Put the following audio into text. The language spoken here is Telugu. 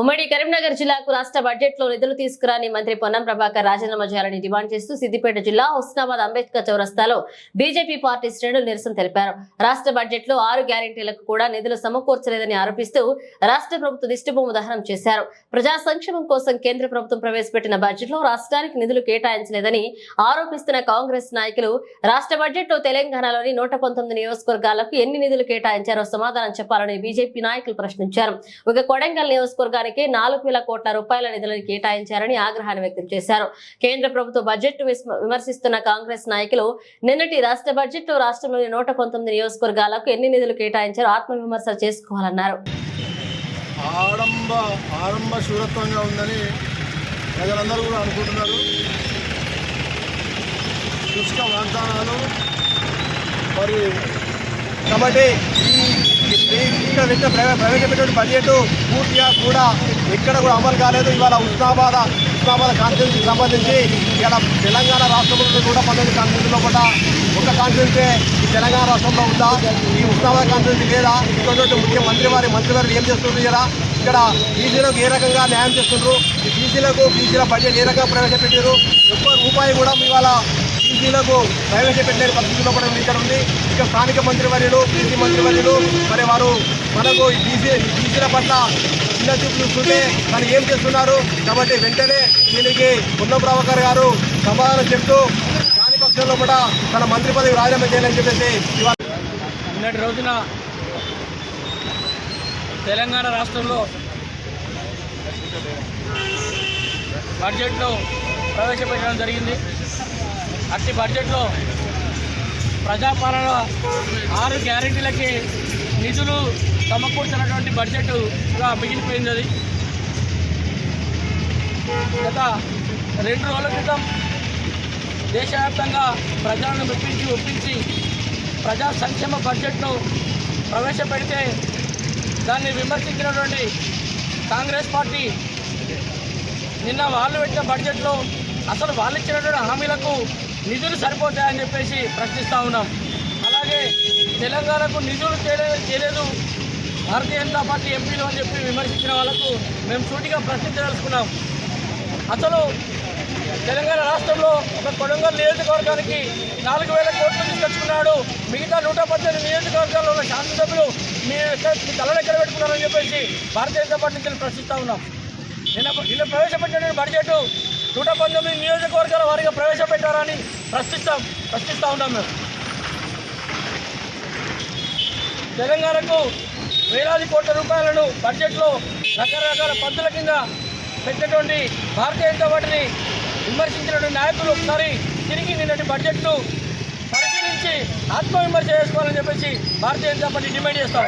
ఉమ్మడి కరీంనగర్ జిల్లాకు రాష్ట్ర బడ్జెట్లో నిధులు తీసుకురాని మంత్రి పొన్నం ప్రభాకర్ రాజీనామా చేయాలని డిమాండ్ చేస్తూ సిద్దిపేట జిల్లా హుస్నాబాద్ అంబేద్కర్ చౌరస్తాలో బీజేపీ పార్టీ శ్రేణులు నిరసన తెలిపారు. రాష్ట్ర బడ్జెట్లో ఆరు గ్యారెంటీలకు కూడా నిధులు సమకూర్చలేదని ఆరోపిస్తూ రాష్ట్ర ప్రభుత్వ దిష్టిబొమ్మ దహనం చేశారు. ప్రజా సంక్షేమం కోసం కేంద్ర ప్రభుత్వం ప్రవేశపెట్టిన బడ్జెట్లో రాష్ట్రానికి నిధులు కేటాయించలేదని ఆరోపిస్తున్న కాంగ్రెస్ నాయకులు రాష్ట్ర బడ్జెట్లో తెలంగాణలోని నూట పంతొమ్మిది నియోజకవర్గాలకు ఎన్ని నిధులు కేటాయించారో సమాధానం చెప్పాలని బీజేపీ నాయకులు ప్రశ్నించారు. ఒక కొడంగల్ నియోజకవర్గానికి నాలుగు వేల కోట్ల రూపాయల నిధులను కేటాయించారని ఆగ్రహాన్ని వ్యక్తం చేశారు. కేంద్ర ప్రభుత్వ బడ్జెట్ విమర్శిస్తున్న కాంగ్రెస్ నాయకులు నిన్నటి రాష్ట్ర బడ్జెట్లో రాష్ట్రంలోని నూట పంతొమ్మిది నియోజకవర్గాలకు ఎన్ని నిధులు కేటాయించారో ఆత్మవిమర్శ చేసుకోవాలన్నారు. ఆడంబ ఆరంభ శూరత్వంగా ఉందని ప్రజలందరూ కూడా అనుకుంటున్నారు. శుష్క వాగ్దానాలు మరి కాబట్టి ఇక్కడ పెట్టిన ప్రవేశపెట్టిన బడ్జెట్ పూర్తిగా కూడా ఎక్కడ కూడా అమలు కాలేదు. ఇవాళ ఉస్మాబాద్ ఉస్మాబాద్ కాన్స్టిట్యూన్సీకి సంబంధించి ఇక్కడ తెలంగాణ రాష్ట్రంలో కూడా పంతొమ్మిది కాన్స్టిట్యూన్సీలో కూడా ఒక కాన్స్టిట్యూన్సీ ఈ తెలంగాణ రాష్ట్రంలో ఉందా? ఈ ఉస్మాబాద్ కాన్స్టిట్యూన్సీ లేదా? ఇక్కడ ముఖ్యమంత్రి వారి మంత్రివారు ఏం చేస్తున్నారు ఇలా ఇక్కడ బీసీలకు ఏ రకంగా న్యాయం చేస్తుండ్రు ఈ బీసీలకు బీసీల బడ్జెట్ ఏ రకంగా ప్రవేశపెట్టారు ఒక్క రూపాయి కూడా ఇవాళ బీసీలకు ప్రవేశపెట్టే పరిస్థితిలో కూడా ఇక్కడ ఉంది. ఇక స్థానిక మంత్రివర్యులు బీసీ మంత్రివర్యులు మరి వారు మనకు ఈ బీసీ బీసీల పట్ల చిన్న చూపు చూస్తుంటే మరి ఏం చేస్తున్నారు? కాబట్టి వెంటనే దీనికి ఉన్న ప్రభాకర్ గారు సమాధానం చెప్తూ కాని పక్షంలో కూడా తన మంత్రి పదవి రాజీనామా చేయాలని చెప్పేసి నిన్నటి రోజున తెలంగాణ రాష్ట్రంలో బడ్జెట్లో ప్రవేశపెట్టడం జరిగింది. అట్టి బడ్జెట్లో ప్రజాపాలన ఆరు గ్యారంటీలకి నిధులు సమకూర్చినటువంటి బడ్జెట్గా మిగిలిపోయింది. అది గత రెండు రోజుల క్రితం దేశవ్యాప్తంగా ప్రజలను మెప్పించి ఒప్పించి ప్రజా సంక్షేమ బడ్జెట్ను ప్రవేశపెడితే దాన్ని విమర్శించినటువంటి కాంగ్రెస్ పార్టీ నిన్న వాళ్ళు పెట్టిన బడ్జెట్లో అసలు వాళ్ళు ఇచ్చినటువంటి హామీలకు నిధులు సరిపోతాయని చెప్పేసి ప్రశ్నిస్తూ ఉన్నాం. అలాగే తెలంగాణకు నిధులు చేయలేదు భారతీయ జనతా పార్టీ ఎంపీలు అని చెప్పి విమర్శించిన వాళ్ళకు మేము సూటిగా ప్రశ్నించదలుచుకున్నాం అసలు తెలంగాణ రాష్ట్రంలో ఒక కొడంగల్ నియోజకవర్గానికి నాలుగు వేల కోట్లు తీసుకొచ్చుకున్నాడు. మిగతా నూట పద్దెనిమిది నియోజకవర్గాల్లో ఉన్న శాసనసభ్యులు మీ ఎక్కడ మీ తలలో ఎక్కడ పెట్టుకున్నారని చెప్పేసి భారతీయ జనతా పార్టీ నుంచి ప్రశ్నిస్తూ ఉన్నాం. నిన్న నిన్న ప్రవేశపెట్టిన బడ్జెట్ నూట పంతొమ్మిది నియోజకవర్గాల వారిగా ప్రవేశపెట్టారని ప్రశ్నిస్తాం ప్రశ్నిస్తూ ఉన్నాం మేము. తెలంగాణకు వేలాది కోట్ల రూపాయలను బడ్జెట్లో రకరకాల పద్ధతుల కింద పెట్టినటువంటి భారతీయ జనతా పార్టీని విమర్శించినటువంటి నాయకులు ఒకసారి తిరిగి నిన్నటి బడ్జెట్ను పరిశీలించి ఆత్మవిమర్శ చేసుకోవాలని చెప్పేసి భారతీయ జనతా పార్టీ డిమాండ్ చేస్తాం